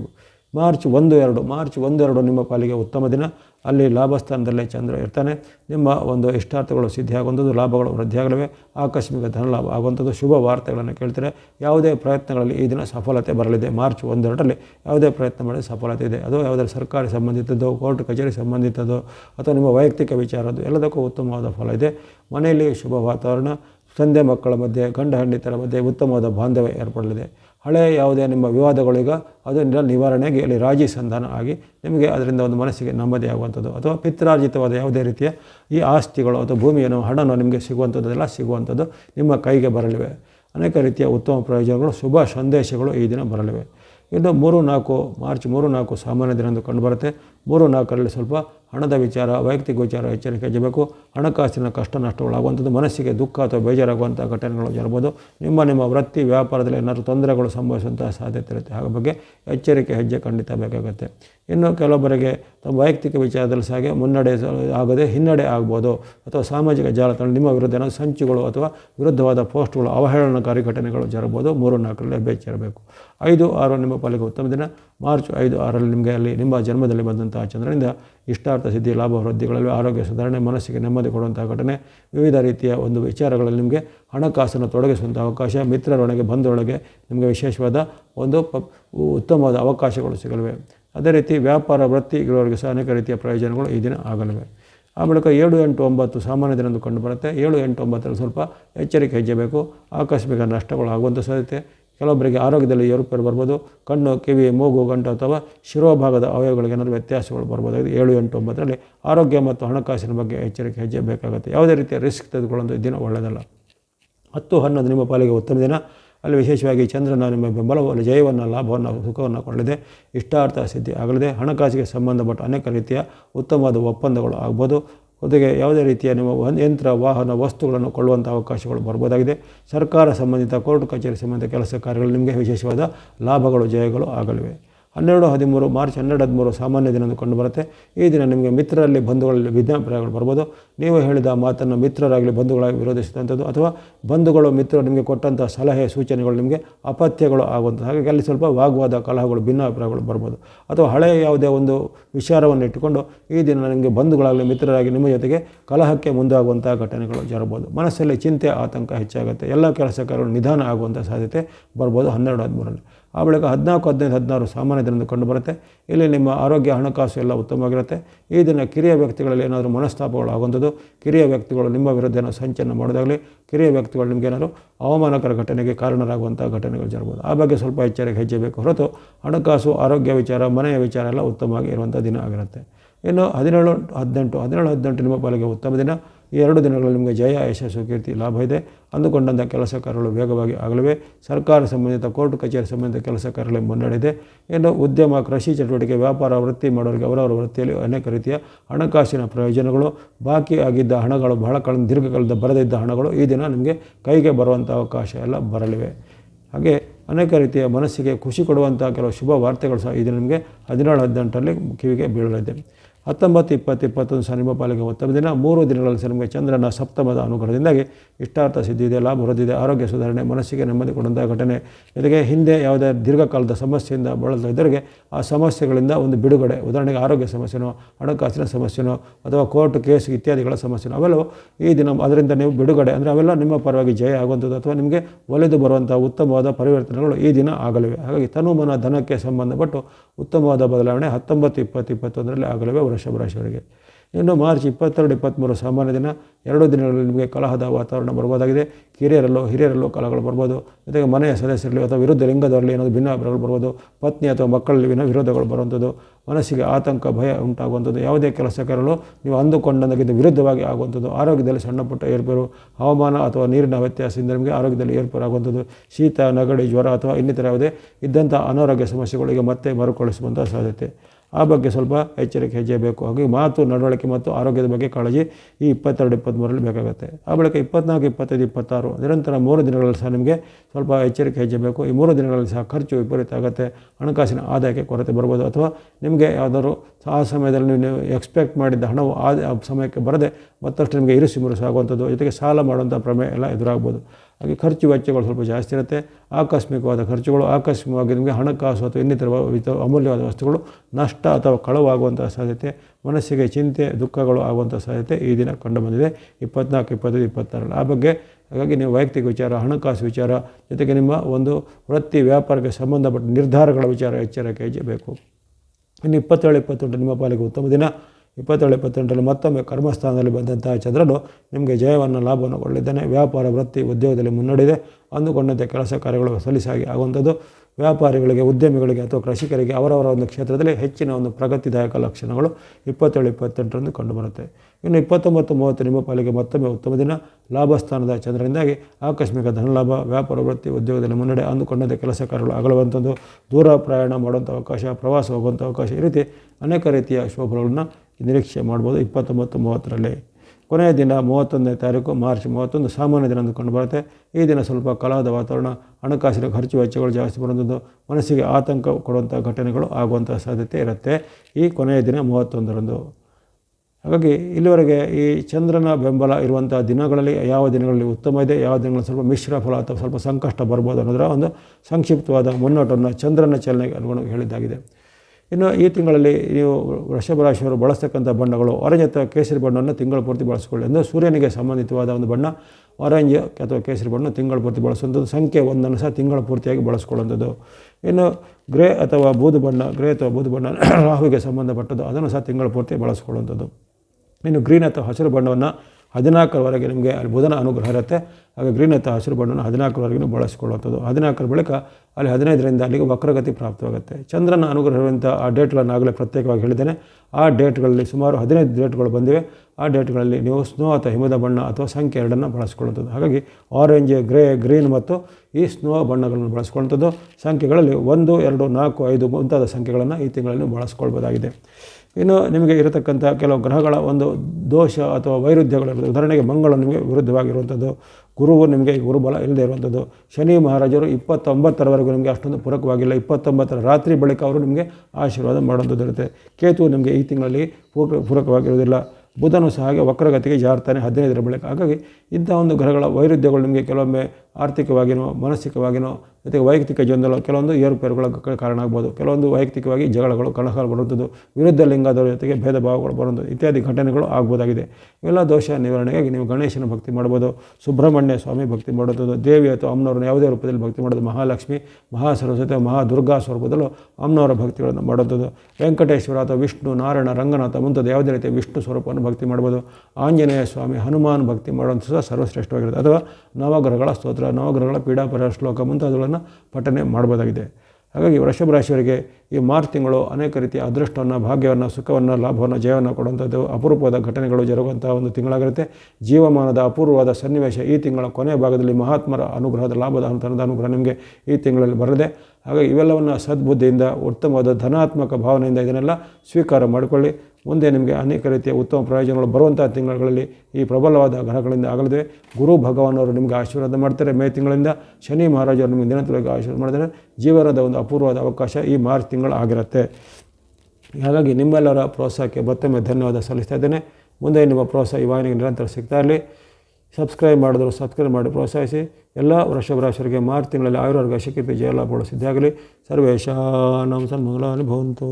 Speaker 1: ಮಾರ್ಚ್ ಒಂದು ಎರಡು, ಮಾರ್ಚ್ ಒಂದು ಎರಡು ನಿಮ್ಮ ಪಾಲಿಗೆ ಉತ್ತಮ ದಿನ. ಅಲ್ಲಿ ಲಾಭಸ್ಥಾನದಲ್ಲೇ ಚಂದ್ರ ಇರ್ತಾನೆ. ನಿಮ್ಮ ಒಂದು ಇಷ್ಟಾರ್ಥಗಳು ಸಿದ್ಧಿಯಾಗುವಂಥದ್ದು ಲಾಭಗಳು ವೃದ್ಧಿಯಾಗಲಿವೆ ಆಕಸ್ಮಿಕ ಧನ ಲಾಭ ಆಗುವಂಥದ್ದು, ಶುಭ ವಾರ್ತೆಗಳನ್ನು ಕೇಳ್ತಾರೆ. ಯಾವುದೇ ಪ್ರಯತ್ನಗಳಲ್ಲಿ ಈ ದಿನ ಸಫಲತೆ ಬರಲಿದೆ. ಮಾರ್ಚ್ ಒಂದೆರಡರಲ್ಲಿ ಯಾವುದೇ ಪ್ರಯತ್ನ ಮಾಡಿ ಸಫಲತೆ ಇದೆ. ಅದು ಯಾವುದೇ ಸರ್ಕಾರಿ ಸಂಬಂಧಿತದ್ದು, ಕೋರ್ಟ್ ಕಚೇರಿ ಸಂಬಂಧಿತದ್ದು, ಅಥವಾ ನಿಮ್ಮ ವೈಯಕ್ತಿಕ ವಿಚಾರದ್ದು, ಎಲ್ಲದಕ್ಕೂ ಉತ್ತಮವಾದ ಫಲ ಇದೆ. ಮನೆಯಲ್ಲಿ ಶುಭ ವಾತಾವರಣ. ತಂದೆ ಮಕ್ಕಳ ಮಧ್ಯೆ, ಗಂಡ ಹೆಂಡಿತರ ಮಧ್ಯೆ ಉತ್ತಮವಾದ ಬಾಂಧವ್ಯ ಏರ್ಪಡಲಿದೆ. ಹಳೆಯ ಯಾವುದೇ ನಿಮ್ಮ ವಿವಾದಗಳೀಗ ಅದರಿಂದ ನಿವಾರಣೆಗೆ ಇಲ್ಲಿ ರಾಜಿ ಸಂಧಾನ ಆಗಿ ನಿಮಗೆ ಅದರಿಂದ ಒಂದು ಮನಸ್ಸಿಗೆ ನೆಮ್ಮದಿ ಆಗುವಂಥದ್ದು ಅಥವಾ ಪಿತ್ರಾರ್ಜಿತವಾದ ಯಾವುದೇ ರೀತಿಯ ಈ ಆಸ್ತಿಗಳು ಅಥವಾ ಭೂಮಿಯನ್ನು, ಹಣನೋ ನಿಮಗೆ ಸಿಗುವಂಥದ್ದೆಲ್ಲ ಸಿಗುವಂಥದ್ದು ನಿಮ್ಮ ಕೈಗೆ ಬರಲಿವೆ. ಅನೇಕ ರೀತಿಯ ಉತ್ತಮ ಪ್ರಯೋಜನಗಳು, ಶುಭ ಸಂದೇಶಗಳು ಈ ದಿನ ಬರಲಿವೆ. ಇನ್ನು ಮೂರು ನಾಲ್ಕು ಮಾರ್ಚ್ ಮೂರು ನಾಲ್ಕು ಸಾಮಾನ್ಯ ದಿನ ಎಂದು ಕಂಡುಬರುತ್ತೆ. ಮೂರು ನಾಲ್ಕರಲ್ಲಿ ಸ್ವಲ್ಪ ಹಣದ ವಿಚಾರ, ವೈಯಕ್ತಿಕ ವಿಚಾರ, ಎಚ್ಚರಿಕೆ ಇರಬೇಕು ಹಣಕಾಸಿನ ಕಷ್ಟ ನಷ್ಟಗಳಾಗುವಂಥದ್ದು, ಮನಸ್ಸಿಗೆ ದುಃಖ ಅಥವಾ ಬೇಜಾರಾಗುವಂಥ ಘಟನೆಗಳು ಇರ್ಬೋದು ನಿಮ್ಮ ನಿಮ್ಮ ವೃತ್ತಿ ವ್ಯಾಪಾರದಲ್ಲಿ ಏನಾದರೂ ತೊಂದರೆಗಳು ಸಂಭವಿಸುವಂಥ ಸಾಧ್ಯತೆ ಇರುತ್ತೆ. ಹಾಗ ಬಗ್ಗೆ ಎಚ್ಚರಿಕೆ ಹೆಜ್ಜೆ ಖಂಡಿತ ಬೇಕಾಗುತ್ತೆ. ಇನ್ನು ಕೆಲವೊಬ್ಬರಿಗೆ ತಮ್ಮ ವೈಯಕ್ತಿಕ ವಿಚಾರದಲ್ಲಿ ಸಹ ಮುನ್ನಡೆ ಆಗದೆ ಹಿನ್ನಡೆ ಆಗ್ಬೋದು. ಅಥವಾ ಸಾಮಾಜಿಕ ಜಾಲತಾಣ ನಿಮ್ಮ ವಿರುದ್ಧ ಏನಾದರೂ ಸಂಚುಗಳು ಅಥವಾ ವಿರುದ್ಧವಾದ ಪೋಸ್ಟ್ಗಳು, ಅವಹೇಳನಕಾರಿ ಘಟನೆಗಳು ಜರಬೋದು ಮೂರು ನಾಲ್ಕರಲ್ಲಿ ಬೇಚಿರಬೇಕು ಐದು ಆರು ನಿಮ್ಮ ಪಾಲಿಗೆ ಉತ್ತಮ ದಿನ. ಮಾರ್ಚ್ ಐದು ಆರಲ್ಲಿ ನಿಮಗೆ ಅಲ್ಲಿ ನಿಮ್ಮ ಜನ್ಮದಲ್ಲಿ ಬಂದಂತಹ ಚಂದ್ರನಿಂದ ಇಷ್ಟಾರ್ಥ ಸಿದ್ಧಿ, ಲಾಭ, ವೃದ್ಧಿಗಳಲ್ಲಿ ಆರೋಗ್ಯ ಸುಧಾರಣೆ, ಮನಸ್ಸಿಗೆ ನೆಮ್ಮದಿ ಕೊಡುವಂತಹ ಘಟನೆ, ವಿವಿಧ ರೀತಿಯ ಒಂದು ವಿಚಾರಗಳಲ್ಲಿ ನಿಮಗೆ ಹಣಕಾಸನ್ನು ತೊಡಗಿಸುವಂಥ ಅವಕಾಶ, ಮಿತ್ರರೊಳಗೆ, ಬಂಧುರೊಳಗೆ ನಿಮಗೆ ವಿಶೇಷವಾದ ಒಂದು ಪ, ಉತ್ತಮವಾದ ಅವಕಾಶಗಳು ಸಿಗಲಿವೆ. ಅದೇ ರೀತಿ ವ್ಯಾಪಾರ, ವೃತ್ತಿ ಇರುವವರಿಗೆ ಸಹ ಅನೇಕ ರೀತಿಯ ಪ್ರಯೋಜನಗಳು ಈ ದಿನ ಆಗಲಿವೆ. ಆ ಬಳಿಕ ಏಳು ಎಂಟು ಒಂಬತ್ತು ಸಾಮಾನ್ಯ ದಿನದಂದು ಕಂಡುಬರುತ್ತೆ. ಏಳು ಎಂಟು ಒಂಬತ್ತರಲ್ಲಿ ಸ್ವಲ್ಪ ಎಚ್ಚರಿಕೆ ಹೆಜ್ಜೆ ಬೇಕು ಆಕಸ್ಮಿಕ ನಷ್ಟಗಳು ಆಗುವಂಥ ಸಾಧ್ಯತೆ. ಕೆಲವೊಬ್ಬರಿಗೆ ಆರೋಗ್ಯದಲ್ಲಿ ಏರುಪೇರು ಬರ್ಬೋದು, ಕಣ್ಣು, ಕಿವಿ, ಮೂಗು, ಗಂಟು ಅಥವಾ ಶಿರೋಭಾಗದ ಅವಯವಗಳಿಗೆ ಏನಾದರೂ ವ್ಯತ್ಯಾಸಗಳು ಬರ್ಬೋದಾಗಿದೆ ಏಳು ಎಂಟು ಒಂಬತ್ತರಲ್ಲಿ ಆರೋಗ್ಯ ಮತ್ತು ಹಣಕಾಸಿನ ಬಗ್ಗೆ ಎಚ್ಚರಿಕೆ ಹೆಜ್ಜೆ ಬೇಕಾಗುತ್ತೆ. ಯಾವುದೇ ರೀತಿಯ ರಿಸ್ಕ್ ತೆಗೆದುಕೊಳ್ಳೋದು ದಿನ ಒಳ್ಳೆಯದಲ್ಲ. ಹತ್ತು ಹನ್ನೊಂದು ನಿಮ್ಮ ಪಾಲಿಗೆ ಉತ್ತಮ ದಿನ. ಅಲ್ಲಿ ವಿಶೇಷವಾಗಿ ಚಂದ್ರನ ನಿಮ್ಮ ಬೆಂಬಲವನ್ನು, ಜಯವನ್ನು, ಲಾಭವನ್ನು, ಸುಖವನ್ನು ಕೊಡಲಿದೆ. ಇಷ್ಟಾರ್ಥ ಸಿದ್ಧಿ ಆಗಲಿದೆ. ಹಣಕಾಸಿಗೆ ಸಂಬಂಧಪಟ್ಟ ಅನೇಕ ರೀತಿಯ ಉತ್ತಮವಾದ ಒಪ್ಪಂದಗಳು ಆಗ್ಬೋದು. ಜೊತೆಗೆ ಯಾವುದೇ ರೀತಿಯ ನಿಮ್ಮ ಯಂತ್ರ, ವಾಹನ, ವಸ್ತುಗಳನ್ನು ಕೊಳ್ಳುವಂಥ ಅವಕಾಶಗಳು ಬರ್ಬೋದಾಗಿದೆ. ಸರ್ಕಾರ ಸಂಬಂಧಿತ, ಕೋರ್ಟ್, ಕಚೇರಿ ಸಂಬಂಧಿತ ಕೆಲಸ ಕಾರ್ಯಗಳು ನಿಮಗೆ ವಿಶೇಷವಾದ ಲಾಭಗಳು, ಜಯಗಳು ಆಗಲಿವೆ. ಹನ್ನೆರಡು, ಹದಿಮೂರು, ಮಾರ್ಚ್ ಹನ್ನೆರಡು, ಹದಿಮೂರು ಸಾಮಾನ್ಯ ದಿನ ಕಂಡುಬರುತ್ತೆ ಈ ದಿನ ನಿಮಗೆ ಮಿತ್ರರಲ್ಲಿ ಬಂಧುಗಳಲ್ಲಿ ಭಿನ್ನಾಭಿಪ್ರಾಯಗಳು ಬರ್ಬೋದು. ನೀವು ಹೇಳಿದ ಮಾತನ್ನು ಮಿತ್ರರಾಗಲಿ, ಬಂಧುಗಳಾಗಿ ವಿರೋಧಿಸಿದಂಥದ್ದು ಅಥವಾ ಬಂಧುಗಳು, ಮಿತ್ರರು ನಿಮಗೆ ಕೊಟ್ಟಂಥ ಸಲಹೆ, ಸೂಚನೆಗಳು ನಿಮಗೆ ಅಪತ್ಯಗಳು ಆಗುವಂಥ ಹಾಗಾಗಿ ಅಲ್ಲಿ ಸ್ವಲ್ಪ ವಾಗ್ವಾದ ಕಲಹಗಳು, ಭಿನ್ನಾಭಿಪ್ರಾಯಗಳು ಬರ್ಬೋದು. ಅಥವಾ ಹಳೆಯ ಯಾವುದೇ ಒಂದು ವಿಚಾರವನ್ನು ಇಟ್ಟುಕೊಂಡು ಈ ದಿನ ನಿಮಗೆ ಬಂಧುಗಳಾಗಲಿ ಮಿತ್ರರಾಗಿ ನಿಮ್ಮ ಜೊತೆಗೆ ಕಲಹಕ್ಕೆ ಮುಂದಾಗುವಂಥ ಘಟನೆಗಳು ಜರಬಹುದು ಮನಸ್ಸಲ್ಲಿ ಚಿಂತೆ, ಆತಂಕ ಹೆಚ್ಚಾಗುತ್ತೆ. ಎಲ್ಲ ಕೆಲಸ ಕಾರ್ಯಗಳು ನಿಧಾನ ಆಗುವಂಥ ಸಾಧ್ಯತೆ ಬರ್ಬೋದು ಹನ್ನೆರಡು, ಹದಿಮೂರರಲ್ಲಿ. ಆ ಬಳಿಕ ಹದಿನಾಲ್ಕು, ಹದಿನೈದು, ಹದಿನಾರು ಸಾಮಾನ್ಯ ದಿನದಂದು ಕಂಡುಬರುತ್ತೆ ಇಲ್ಲಿ ನಿಮ್ಮ ಆರೋಗ್ಯ, ಹಣಕಾಸು ಎಲ್ಲ ಉತ್ತಮವಾಗಿರುತ್ತೆ. ಈ ದಿನ ಕಿರಿಯ ವ್ಯಕ್ತಿಗಳಲ್ಲಿ ಏನಾದರೂ ಮನಸ್ತಾಪಗಳು ಆಗುವಂಥದ್ದು, ಕಿರಿಯ ವ್ಯಕ್ತಿಗಳು ನಿಮ್ಮ ವಿರುದ್ಧ ಏನೋ ಸಂಚನ್ನು ಮಾಡೋದಾಗಲಿ, ಕಿರಿಯ ವ್ಯಕ್ತಿಗಳು ನಿಮಗೇನಾದ್ರು ಅವಮಾನಕರ ಘಟನೆಗೆ ಕಾರಣರಾಗುವಂಥ ಘಟನೆಗಳು ಜರಬಹುದು ಆ ಬಗ್ಗೆ ಸ್ವಲ್ಪ ಎಚ್ಚರಿಕೆ ಹೆಜ್ಜೆ ಬೇಕು ಹೊರತು ಹಣಕಾಸು, ಆರೋಗ್ಯ ವಿಚಾರ, ಮನೆಯ ವಿಚಾರ ಎಲ್ಲ ಉತ್ತಮವಾಗಿ ಇರುವಂಥ ದಿನ ಆಗಿರುತ್ತೆ. ಇನ್ನು ಹದಿನೇಳು, ಹದಿನೆಂಟು ಹದಿನೇಳು, ಹದಿನೆಂಟು ನಿಮ್ಮ ಪಾಲಿಗೆ ಉತ್ತಮ ದಿನ. ಈ ಎರಡು ದಿನಗಳಲ್ಲಿ ನಿಮಗೆ ಜಯ ಯಶಸ್ಸು ಕೀರ್ತಿ ಲಾಭ ಇದೆ. ಅಂದುಕೊಂಡಂಥ ಕೆಲಸ ಕಾರ್ಯಗಳು ವೇಗವಾಗಿ ಆಗಲಿವೆ. ಸರ್ಕಾರ ಸಂಬಂಧಿತ, ಕೋರ್ಟ್ ಕಚೇರಿ ಸಂಬಂಧಿತ ಕೆಲಸ ಕಾರ್ಯಗಳು ಮುನ್ನಡೆದಿದೆ ಇನ್ನು ಉದ್ಯಮ, ಕೃಷಿ ಚಟುವಟಿಕೆ, ವ್ಯಾಪಾರ, ವೃತ್ತಿ ಮಾಡೋರಿಗೆ ಅವರವರ ವೃತ್ತಿಯಲ್ಲಿ ಅನೇಕ ರೀತಿಯ ಹಣಕಾಸಿನ ಪ್ರಯೋಜನಗಳು. ಬಾಕಿ ಆಗಿದ್ದ ಹಣಗಳು ಬಹಳ ಕಾಲ ದೀರ್ಘಕಾಲದ ಬರದಿದ್ದ ಹಣಗಳು ಈ ದಿನ ನಿಮಗೆ ಕೈಗೆ ಬರುವಂಥ ಅವಕಾಶ ಎಲ್ಲ ಬರಲಿವೆ. ಹಾಗೆ ಅನೇಕ ರೀತಿಯ ಮನಸ್ಸಿಗೆ ಖುಷಿ ಕೊಡುವಂಥ ಕೆಲವು ಶುಭ ವಾರ್ತೆಗಳು ಸಹ ಇದು ನಿಮಗೆ ಹದಿನೇಳು, ಹದಿನೆಂಟರಲ್ಲಿ ಕಿವಿಗೆ ಬೀಳಲಿದೆ. ಹತ್ತೊಂಬತ್ತು, ಇಪ್ಪತ್ತು, ಇಪ್ಪತ್ತೊಂದು ನಿಮ್ಮ ಪಾಲಿಗೆ ಉತ್ತಮ ದಿನ, ಮೂರು ದಿನಗಳಲ್ಲಿ ನಿಮಗೆ ಚಂದ್ರನ ಸಪ್ತಮದ ಅನುಗ್ರಹದಿಂದಾಗಿ ಇಷ್ಟಾರ್ಥ ಸಿದ್ಧಿದೆ ಲಾಭ ಹೊರದಿದೆ ಆರೋಗ್ಯ ಸುಧಾರಣೆ, ಮನಸ್ಸಿಗೆ ನೆಮ್ಮದಿ ಕೊಡುವಂಥ ಘಟನೆ. ಜೊತೆಗೆ ಹಿಂದೆ ಯಾವುದೇ ದೀರ್ಘಕಾಲದ ಸಮಸ್ಯೆಯಿಂದ ಬಳಲ್ತಾ ಇದ್ದವರಿಗೆ ಆ ಸಮಸ್ಯೆಗಳಿಂದ ಒಂದು ಬಿಡುಗಡೆ, ಉದಾಹರಣೆಗೆ ಆರೋಗ್ಯ ಸಮಸ್ಯೆನೋ, ಹಣಕಾಸಿನ ಸಮಸ್ಯೆನೋ, ಅಥವಾ ಕೋರ್ಟ್ ಕೇಸ್ ಇತ್ಯಾದಿಗಳ ಸಮಸ್ಯೆನೋ, ಅವೆಲ್ಲವೂ ಈ ದಿನ ಅದರಿಂದ ನೀವು ಬಿಡುಗಡೆ, ಅಂದರೆ ಅವೆಲ್ಲ ನಿಮ್ಮ ಪರವಾಗಿ ಜಯ ಆಗುವಂಥದ್ದು ಅಥವಾ ನಿಮಗೆ ಒಲೆದು ಬರುವಂಥ ಉತ್ತಮವಾದ ಪರಿವರ್ತನೆಗಳು ಈ ದಿನ ಆಗಲಿವೆ. ಹಾಗಾಗಿ ತನು ಮನ ಧನಕ್ಕೆ ಸಂಬಂಧಪಟ್ಟು ಉತ್ತಮವಾದ ಬದಲಾವಣೆ ಹತ್ತೊಂಬತ್ತು, ಇಪ್ಪತ್ತು, ಇಪ್ಪತ್ತೊಂದರಲ್ಲಿ ಆಗಲಿವೆ. ವೃಷಭ ರಾಶಿಯವರಿಗೆ. ಇನ್ನು ಮಾರ್ಚ್ ಇಪ್ಪತ್ತೆರಡು, ಇಪ್ಪತ್ತ್ಮೂರು ಸಾಮಾನ್ಯ ದಿನ, ಎರಡು ದಿನಗಳಲ್ಲಿ ನಿಮಗೆ ಕಲಹದ ವಾತಾವರಣ ಬರ್ಬೋದಾಗಿದೆ ಕಿರಿಯರಲ್ಲೋ ಹಿರಿಯರಲ್ಲೋ ಕಲಹಗಳು ಬರ್ಬೋದು. ಜೊತೆಗೆ ಮನೆಯ ಸದಸ್ಯರಲ್ಲಿ ಅಥವಾ ವಿರುದ್ಧ ಲಿಂಗದವರಲ್ಲಿ ಏನಾದರೂ ಭಿನ್ನಾಭಿಪ್ರಾಯಗಳು ಬರ್ಬೋದು. ಪತ್ನಿ ಅಥವಾ ಮಕ್ಕಳಲ್ಲಿ ವಿನ ವಿರೋಧಗಳು ಬರುವಂಥದ್ದು. ಮನಸ್ಸಿಗೆ ಆತಂಕ, ಭಯ ಉಂಟಾಗುವಂಥದ್ದು. ಯಾವುದೇ ಕೆಲಸಕಾರರು ನೀವು ಅಂದುಕೊಂಡಂದಕ್ಕಿಂತ ವಿರುದ್ಧವಾಗಿ ಆಗುವಂಥದ್ದು. ಆರೋಗ್ಯದಲ್ಲಿ ಸಣ್ಣ ಪುಟ್ಟ ಏರ್ಪೇರು, ಹವಾಮಾನ ಅಥವಾ ನೀರಿನ ವ್ಯತ್ಯಾಸದಿಂದ ನಿಮಗೆ ಆರೋಗ್ಯದಲ್ಲಿ ಏರ್ಪೇರಾಗುವಂಥದ್ದು. ಶೀತ, ನಗಡಿ, ಜ್ವರ ಅಥವಾ ಇನ್ನಿತರ ಯಾವುದೇ ಇದ್ದಂಥ ಅನಾರೋಗ್ಯ ಸಮಸ್ಯೆಗಳಿಗೆ ಮತ್ತೆ ಮರುಕಳಿಸುವಂಥ ಸಾಧ್ಯತೆ. ಆ ಬಗ್ಗೆ ಸ್ವಲ್ಪ ಎಚ್ಚರಿಕೆ ಹೆಜ್ಜೆ ಬೇಕು ಹಾಗೆ ಮಾತು, ನಡವಳಿಕೆ ಮತ್ತು ಆರೋಗ್ಯದ ಬಗ್ಗೆ ಕಾಳಜಿ ಈ ಇಪ್ಪತ್ತೆರಡು ಇಪ್ಪತ್ತ್ಮೂರರಲ್ಲಿ ಬೇಕಾಗುತ್ತೆ. ಆ ಬಳಿಕ ಇಪ್ಪತ್ನಾಲ್ಕು, ಇಪ್ಪತ್ತೈದು, ಇಪ್ಪತ್ತಾರು ನಿರಂತರ ಮೂರು ದಿನಗಳಲ್ಲಿ ಸಹ ನಿಮಗೆ ಸ್ವಲ್ಪ ಎಚ್ಚರಿಕೆ ಹೆಜ್ಜೆ ಬೇಕು ಈ ಮೂರು ದಿನಗಳಲ್ಲಿ ಸಹ ಖರ್ಚು ವಿಪರೀತ ಆಗುತ್ತೆ. ಹಣಕಾಸಿನ ಆದಾಯಕ್ಕೆ ಕೊರತೆ ಬರ್ಬೋದು. ಅಥವಾ ನಿಮಗೆ ಯಾವುದಾದ್ರು ಆ ಸಮಯದಲ್ಲಿ ನೀವು ಎಕ್ಸ್ಪೆಕ್ಟ್ ಮಾಡಿದ್ದ ಹಣವು ಆ ಸಮಯಕ್ಕೆ ಬರದೆ ಮತ್ತಷ್ಟು ನಿಮಗೆ ಇರಿಸಿ ಮುರುಸು ಆಗುವಂಥದ್ದು ಜೊತೆಗೆ ಸಾಲ ಮಾಡುವಂಥ ಪ್ರಮೇಯ ಎಲ್ಲ ಎದುರಾಗ್ಬೋದು. ಹಾಗೆ ಖರ್ಚು ವೆಚ್ಚಗಳು ಸ್ವಲ್ಪ ಜಾಸ್ತಿ ಇರುತ್ತೆ. ಆಕಸ್ಮಿಕವಾದ ಖರ್ಚುಗಳು, ಆಕಸ್ಮಿಕವಾಗಿ ನಿಮಗೆ ಹಣಕಾಸು ಅಥವಾ ಇನ್ನಿತರ ಅಮೂಲ್ಯವಾದ ವಸ್ತುಗಳು ನಷ್ಟ ಅಥವಾ ಕಳವಾಗುವಂಥ ಸಾಧ್ಯತೆ, ಮನಸ್ಸಿಗೆ ಚಿಂತೆ, ದುಃಖಗಳು ಆಗುವಂಥ ಸಾಧ್ಯತೆ ಈ ದಿನ ಕಂಡುಬಂದಿದೆ ಇಪ್ಪತ್ನಾಲ್ಕು, ಇಪ್ಪತ್ತೈದು, ಇಪ್ಪತ್ತಾರರಲ್ಲಿ ಆ ಬಗ್ಗೆ ಹಾಗಾಗಿ ನೀವು ವೈಯಕ್ತಿಕ ವಿಚಾರ, ಹಣಕಾಸು ವಿಚಾರ, ಜೊತೆಗೆ ನಿಮ್ಮ ಒಂದು ವೃತ್ತಿ ವ್ಯಾಪಾರಕ್ಕೆ ಸಂಬಂಧಪಟ್ಟ ನಿರ್ಧಾರಗಳ ವಿಚಾರ ಎಚ್ಚರಿಕೆ ಬೇಕು ಇನ್ನು ಇಪ್ಪತ್ತೇಳು, ಇಪ್ಪತ್ತೆಂಟು ನಿಮ್ಮ ಪಾಲಿಗೆ ಉತ್ತಮ ದಿನ. ಇಪ್ಪತ್ತೇಳು, ಇಪ್ಪತ್ತೆಂಟರಲ್ಲಿ ಮತ್ತೊಮ್ಮೆ ಕರ್ಮಸ್ಥಾನದಲ್ಲಿ ಬಂದಂತಹ ಚಂದ್ರನು ನಿಮಗೆ ಜಯವನ್ನು, ಲಾಭವನ್ನು ಕೊಡಲಿದ್ದಾನೆ. ವ್ಯಾಪಾರ, ವೃತ್ತಿ, ಉದ್ಯೋಗದಲ್ಲಿ ಮುನ್ನಡೆದಿದೆ ಅಂದುಕೊಂಡಂತೆ ಕೆಲಸ ಕಾರ್ಯಗಳು ಸಲೀಸಾಗಿ ಆಗುವಂಥದ್ದು. ವ್ಯಾಪಾರಿಗಳಿಗೆ, ಉದ್ಯಮಿಗಳಿಗೆ ಅಥವಾ ಕೃಷಿಕರಿಗೆ ಅವರವರ ಒಂದು ಕ್ಷೇತ್ರದಲ್ಲಿ ಹೆಚ್ಚಿನ ಒಂದು ಪ್ರಗತಿದಾಯಕ ಲಕ್ಷಣಗಳು ಇಪ್ಪತ್ತೇಳು, ಇಪ್ಪತ್ತೆಂಟರಂದು ಕಂಡುಬರುತ್ತೆ. ಇನ್ನು ಇಪ್ಪತ್ತೊಂಬತ್ತು, ಮೂವತ್ತು ನಿಮ್ಮ ಪಾಲಿಗೆ ಮತ್ತೊಮ್ಮೆ ಉತ್ತಮ ದಿನ. ಲಾಭಸ್ಥಾನದ ಚಂದ್ರನಿಂದಾಗಿ ಆಕಸ್ಮಿಕ ಧನಲಾಭ, ವ್ಯಾಪಾರ, ವೃತ್ತಿ, ಉದ್ಯೋಗದಲ್ಲಿ ಮುನ್ನಡೆ, ಅಂದುಕೊಂಡಂತೆ ಕೆಲಸ ಕಾರ್ಯಗಳು ಆಗಲುವಂಥದ್ದು ದೂರ ಪ್ರಯಾಣ ಮಾಡುವಂಥ ಅವಕಾಶ, ಪ್ರವಾಸ ಹೋಗುವಂಥ ಅವಕಾಶ ಈ ರೀತಿ ಅನೇಕ ರೀತಿಯ ಶುಭಫಲಗಳನ್ನು ನಿರೀಕ್ಷೆ ಮಾಡ್ಬೋದು. ಇಪ್ಪತ್ತೊಂಬತ್ತು, ಮೂವತ್ತರಲ್ಲಿ ಕೊನೆಯ ದಿನ ಮೂವತ್ತೊಂದನೇ ತಾರೀಕು, ಮಾರ್ಚ್ ಮೂವತ್ತೊಂದು ಸಾಮಾನ್ಯ ದಿನ ಅಂದುಕೊಂಡು ಬರುತ್ತೆ. ಈ ದಿನ ಸ್ವಲ್ಪ ಕಲಾದ ವಾತಾವರಣ, ಹಣಕಾಸಿನ ಖರ್ಚು ವೆಚ್ಚಗಳು ಜಾಸ್ತಿ ಬರುವಂಥದ್ದು ಮನಸ್ಸಿಗೆ ಆತಂಕ ಕೊಡುವಂಥ ಘಟನೆಗಳು ಆಗುವಂಥ ಸಾಧ್ಯತೆ ಇರುತ್ತೆ. ಈ ಕೊನೆಯ ದಿನ ಮೂವತ್ತೊಂದರಂದು. ಹಾಗಾಗಿ ಇಲ್ಲಿವರೆಗೆ ಈ ಚಂದ್ರನ ಬೆಂಬಲ ಇರುವಂಥ ದಿನಗಳಲ್ಲಿ ಯಾವ ದಿನಗಳಲ್ಲಿ ಉತ್ತಮ ಇದೆ, ಯಾವ ದಿನಗಳಲ್ಲಿ ಸ್ವಲ್ಪ ಮಿಶ್ರ ಫಲ ಅಥವಾ ಸ್ವಲ್ಪ ಸಂಕಷ್ಟ ಬರ್ಬೋದು ಅನ್ನೋದರ ಒಂದು ಸಂಕ್ಷಿಪ್ತವಾದ ಮುನ್ನೋಟವನ್ನು ಚಂದ್ರನ ಚಲನೆಗೆ ಅನುಗುಣವಾಗಿ ಹೇಳಿದ್ದಾಗಿದೆ. ಇನ್ನು ಈ ತಿಂಗಳಲ್ಲಿ ನೀವು ವೃಷಭ ರಾಶಿಯವರು ಬಳಸ್ತಕ್ಕಂಥ ಬಣ್ಣಗಳು ಆರೆಂಜ್ ಅಥವಾ ಕೇಸರಿ ಬಣ್ಣವನ್ನು ತಿಂಗಳ ಪೂರ್ತಿ ಬಳಸಿಕೊಳ್ಳಿ. ಅಂದರೆ ಸೂರ್ಯನಿಗೆ ಸಂಬಂಧಿತವಾದ ಒಂದು ಬಣ್ಣ ಆರೆಂಜ್ ಅಥವಾ ಕೇಸರಿ ಬಣ್ಣ ತಿಂಗಳ ಪೂರ್ತಿ ಬಳಸುವಂಥದ್ದು, ಸಂಖ್ಯೆ ಒಂದನ್ನು ಸಹ ತಿಂಗಳ ಪೂರ್ತಿಯಾಗಿ ಬಳಸ್ಕೊಳ್ಳುವಂಥದ್ದು. ಇನ್ನು ಗ್ರೇ ಅಥವಾ ಬೂದು ಬಣ್ಣ, ಗ್ರೇ ಅಥವಾ ಬೂದು ಬಣ್ಣ ರಾಹುವಿಗೆ ಸಂಬಂಧಪಟ್ಟದ್ದು, ಅದನ್ನು ಸಹ ತಿಂಗಳ ಪೂರ್ತಿ ಬಳಸ್ಕೊಳ್ಳುವಂಥದ್ದು. ಇನ್ನು ಗ್ರೀನ್ ಅಥವಾ ಹಸಿರು ಬಣ್ಣವನ್ನು ಹದಿನಾಲ್ಕರವರೆಗೆ ನಿಮಗೆ ಅಲ್ಲಿ ಬುಧನ ಅನುಗ್ರಹ ಇರುತ್ತೆ. ಹಾಗೆ ಗ್ರೀನ್ ಅಥವಾ ಹಸಿರು ಬಣ್ಣವನ್ನು ಹದಿನಾಲ್ಕರವರೆಗೂ ಬಳಸಿಕೊಳ್ಳುವಂಥದ್ದು. ಹದಿನಾಲ್ಕರ ಬಳಿಕ ಅಲ್ಲಿ ಹದಿನೈದರಿಂದ ಅಲ್ಲಿಗೆ ವಕ್ರಗತಿ ಪ್ರಾಪ್ತವಾಗುತ್ತೆ. ಚಂದ್ರನ ಅನುಗ್ರಹ ಇರುವಂಥ ಆ ಡೇಟ್ಗಳನ್ನು ಆಗಲೇ ಪ್ರತ್ಯೇಕವಾಗಿ ಹೇಳಿದ್ದೇನೆ. ಆ ಡೇಟ್ಗಳಲ್ಲಿ ಸುಮಾರು ಹದಿನೈದು ಡೇಟ್ಗಳು ಬಂದಿವೆ. ಆ ಡೇಟ್ಗಳಲ್ಲಿ ನೀವು ಸ್ನೋ ಅಥವಾ ಹಿಮದ ಬಣ್ಣ ಅಥವಾ ಸಂಖ್ಯೆ ಎರಡನ್ನು ಬಳಸ್ಕೊಳ್ಳುವಂಥದ್ದು. ಹಾಗಾಗಿ ಆರೆಂಜ್ ಗ್ರೇ ಗ್ರೀನ್ ಮತ್ತು ಈ ಸ್ನೋ ಬಣ್ಣಗಳನ್ನು ಬಳಸ್ಕೊಳ್ಳುವಂಥದ್ದು. ಸಂಖ್ಯೆಗಳಲ್ಲಿ ಒಂದು, ಎರಡು, ನಾಲ್ಕು, ಐದು ಮುಂತಾದ ಸಂಖ್ಯೆಗಳನ್ನು ಈ ತಿಂಗಳಲ್ಲಿ ಬಳಸ್ಕೊಳ್ಬೋದಾಗಿದೆ. ಇನ್ನು ನಿಮಗೆ ಇರತಕ್ಕಂಥ ಕೆಲವು ಗ್ರಹಗಳ ಒಂದು ದೋಷ ಅಥವಾ ವೈರುಧ್ಯಗಳಿರುತ್ತೆ ಉದಾಹರಣೆಗೆ ಮಂಗಳ ನಿಮಗೆ ವಿರುದ್ಧವಾಗಿರುವಂಥದ್ದು, ಗುರುವು ನಿಮಗೆ ಗುರುಬಲ ಇಲ್ಲದೆ ಇರುವಂಥದ್ದು, ಶನಿ ಮಹಾರಾಜರು ಇಪ್ಪತ್ತೊಂಬತ್ತರವರೆಗೂ ನಿಮಗೆ ಅಷ್ಟೊಂದು ಪೂರಕವಾಗಿಲ್ಲ. ಇಪ್ಪತ್ತೊಂಬತ್ತರ ರಾತ್ರಿ ಬಳಿಕ ಅವರು ನಿಮಗೆ ಆಶೀರ್ವಾದ ಮಾಡುವಂಥದ್ದು ಇರುತ್ತೆ. ಕೇತು ನಿಮಗೆ ಈ ತಿಂಗಳಲ್ಲಿ ಪೂರ್ವ ಪೂರಕವಾಗಿರುವುದಿಲ್ಲ. ಬುಧನು ಸಹ ಹಾಗೆ ವಕ್ರಗತಿಗೆ ಜಾರ್ತಾನೆ ಹದಿನೈದರ ಬಳಿಕ. ಹಾಗಾಗಿ ಇಂಥ ಒಂದು ಗ್ರಹಗಳ ವೈರುಧ್ಯಗಳು ನಿಮಗೆ ಕೆಲವೊಮ್ಮೆ ಆರ್ಥಿಕವಾಗಿನೋ, ಮಾನಸಿಕವಾಗಿನೋ, ಜೊತೆಗೆ ವೈಯಕ್ತಿಕ ಜೊಂದಲು ಕೆಲವೊಂದು ಏರುಪೇರುಗಳ ಕಾರಣ ಆಗ್ಬೋದು. ಕೆಲವೊಂದು ವೈಯಕ್ತಿಕವಾಗಿ ಜಗಳಗಳು, ಕಲಹಗಳು ಬರುವಂಥದ್ದು, ವಿರುದ್ಧ ಲಿಂಗದವರ ಜೊತೆಗೆ ಭೇದ ಭಾವಗಳು ಬರುವಂಥದ್ದು ಇತ್ಯಾದಿ ಘಟನೆಗಳು ಆಗ್ಬೋದಾಗಿದೆ. ಇವೆಲ್ಲ ದೋಷ ನಿವಾರಣೆಗಾಗಿ ನೀವು ಗಣೇಶನ ಭಕ್ತಿ ಮಾಡ್ಬೋದು, ಸುಬ್ರಹ್ಮಣ್ಯ ಸ್ವಾಮಿ ಭಕ್ತಿ ಮಾಡುವಂಥದ್ದು, ದೇವಿ ಅಥವಾ ಅಮ್ಮನವ್ರನ್ನ ಯಾವುದೇ ರೂಪದಲ್ಲಿ ಭಕ್ತಿ ಮಾಡೋದು ಮಹಾಲಕ್ಷ್ಮಿ ಮಹಾ ಸರಸ್ವತಿ ಮಹಾ ದುರ್ಗಾ ಸ್ವರೂಪದಲ್ಲೂ ಅಮ್ಮನವರ ಭಕ್ತಿಗಳನ್ನು ಮಾಡುವಂಥದ್ದು. ವೆಂಕಟೇಶ್ವರ ಅಥವಾ ವಿಷ್ಣು, ನಾರಾಯಣ, ರಂಗನಾಥ ಮುಂತಾದ ಯಾವುದೇ ರೀತಿಯ ವಿಷ್ಣು ಸ್ವರೂಪವನ್ನು ಭಕ್ತಿ ಮಾಡ್ಬೋದು. ಆಂಜನೇಯ ಸ್ವಾಮಿ ಹನುಮಾನ್ ಭಕ್ತಿ ಮಾಡುವಂಥ ಸಹ ಸರ್ವಶ್ರೇಷ್ಠವಾಗಿರುತ್ತೆ. ಅಥವಾ ನವಗ್ರಹಗಳ ಸ್ತೋತ್ರ. ನವಗ್ರಹಗಳ ಪೀಡಾಪರ ಶ್ಲೋಕ ಮುಂತಾದವುಗಳನ್ನು ಪಠನೆ ಮಾಡಬಹುದಾಗಿದೆ. ಹಾಗಾಗಿ ವೃಷಭ ರಾಶಿಯವರಿಗೆ ಈ ಮಾರ್ಚ್ ತಿಂಗಳು ಅನೇಕ ರೀತಿಯ ಅದೃಷ್ಟವನ್ನು, ಭಾಗ್ಯವನ್ನು, ಸುಖವನ್ನು, ಲಾಭವನ್ನು, ಜಯವನ್ನು ಕೊಡುವಂಥದ್ದು ಅಪರೂಪವಾದ ಘಟನೆಗಳು ಜರುಗುವಂಥ ಒಂದು ತಿಂಗಳಾಗಿರುತ್ತೆ. ಜೀವಮಾನದ ಅಪೂರ್ವವಾದ ಸನ್ನಿವೇಶ ಈ ತಿಂಗಳ ಕೊನೆಯ ಭಾಗದಲ್ಲಿ ಮಹಾತ್ಮರ ಅನುಗ್ರಹದ ಲಾಭದ ಅನುಗ್ರಹ ನಿಮಗೆ ಈ ತಿಂಗಳಲ್ಲಿ ಬರದೆ ಹಾಗಾಗಿ ಇವೆಲ್ಲವನ್ನು ಸದ್ಬುದ್ಧಿಯಿಂದ, ಉತ್ತಮವಾದ ಧನಾತ್ಮಕ ಭಾವನೆಯಿಂದ ಇದನ್ನೆಲ್ಲ ಸ್ವೀಕಾರ ಮಾಡಿಕೊಳ್ಳಿ. ಮುಂದೆ ನಿಮಗೆ ಅನೇಕ ರೀತಿಯ ಉತ್ತಮ ಪ್ರಯೋಜನಗಳು ಬರುವಂಥ ತಿಂಗಳಲ್ಲಿ ಈ ಪ್ರಬಲವಾದ ಗ್ರಹಗಳಿಂದ ಆಗಲಿದೆ. ಗುರು ಭಗವಾನವರು ನಿಮಗೆ ಆಶೀರ್ವಾದ ಮಾಡ್ತಾರೆ. ಮೇ ತಿಂಗಳಿಂದ ಶನಿ ಮಹಾರಾಜರು ನಿಮಗೆ ದಿನದೊಳಗೆ ಆಶೀರ್ವಾದ ಮಾಡಿದರೆ ಜೀವನದ ಒಂದು ಅಪೂರ್ವವಾದ ಅವಕಾಶ ಈ ಮಾರ್ಚ್ ತಿಂಗಳು ಆಗಿರುತ್ತೆ. ಹಾಗಾಗಿ ನಿಮ್ಮೆಲ್ಲರ ಪ್ರೋತ್ಸಾಹಕ್ಕೆ ಮತ್ತೊಮ್ಮೆ ಧನ್ಯವಾದ ಸಲ್ಲಿಸ್ತಾ ಇದ್ದೇನೆ. ಮುಂದೆ ನಿಮ್ಮ ಪ್ರೋತ್ಸಾಹ ಈ ವಾಹಿನಿಗೆ ನಿರಂತರ ಸಿಗ್ತಾ ಇರಲಿ. ಸಬ್ಸ್ಕ್ರೈಬ್ ಮಾಡಿದ್ರು ಸಬ್ಸ್ಕ್ರೈಬ್ ಮಾಡಿ ಪ್ರೋತ್ಸಾಹಿಸಿ. ಎಲ್ಲ ವೃಷಭ ರಾಶಿಯರಿಗೆ ಮಾರ್ಚ್ ತಿಂಗಳಲ್ಲಿ ಆಯುರ್ವರ್ಗ ಶಿಕ್ಷಿತ ಜಯಲಾಭಗಳು ಸರ್ವೇಶ ಸರ್ವೇಶಾನಂ ಸನ್ಮಂಗಲಾನಿ ಭವಂತು.